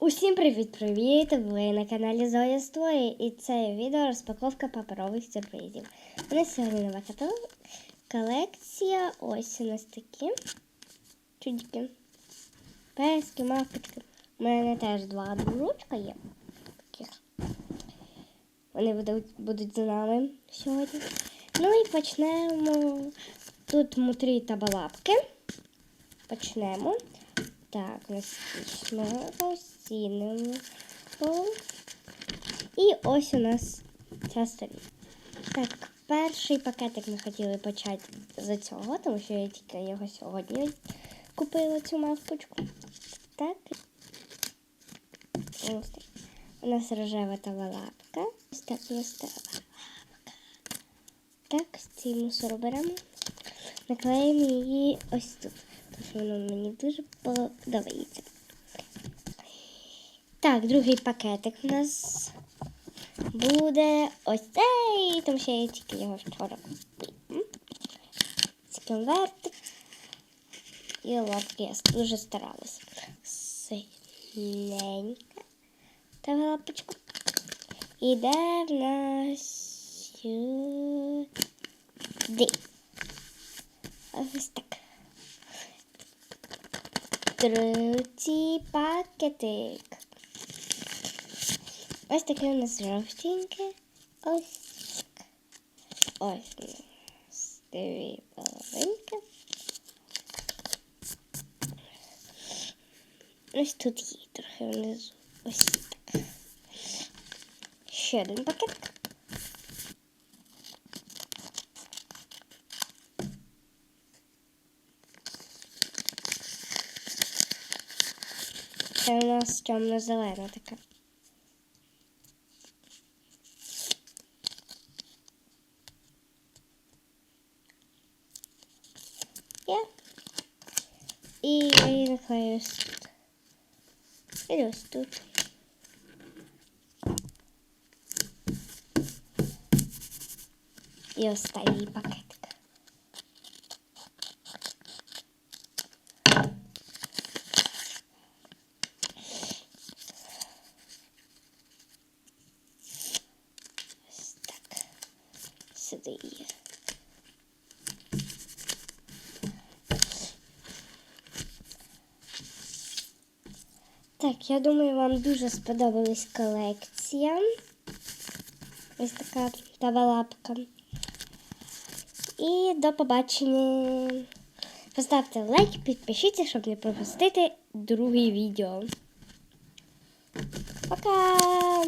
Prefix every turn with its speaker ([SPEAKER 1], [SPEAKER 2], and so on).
[SPEAKER 1] Усім привіт-привіт! Ви на каналі Зоя Створі і це відео розпаковка паперових сюрпризів. У нас сьогодні нова колекція. Ось у нас такі чудики. Пески, мавпочки. У мене теж два дружочка є. Таких. Вони будуть, будуть за нами сьогодні. Ну і почнемо. Тут мутрі та балапки. Почнемо. Так, настічно розцінимо. І ось у нас ця сторінка. Так, перший пакетик ми хотіли почати з цього, тому що я тільки його сьогодні купила цю мавпочку. Так. Ось так. У нас рожева та лапка. Ось так нас лапка. Так, з цим мусор беремо. Наклеїмо її ось тут. Тому що воно мені дуже подобається. Так, другий пакетик у нас буде ось цей, тому що я тільки його вчора купила. Це конвертик. І лапки я дуже старалася. Синенька та лапочка. Іде в нас сюди. Ось так. Третій пакетик. Ось таке у нас жовтеньке. Ось. Ось у нас дві половинки. Ось тут є трохи внизу. Ось так. Ще один пакет. Це у нас темно-зелена така. Є. І я її наклею ось тут. І ось тут. І останній пакетик. Сюди. Так, я думаю, вам дуже сподобалась колекція. Ось така тава лапка. І до побачення. Поставте лайк, підпишіться, щоб не пропустити друге відео. Пока!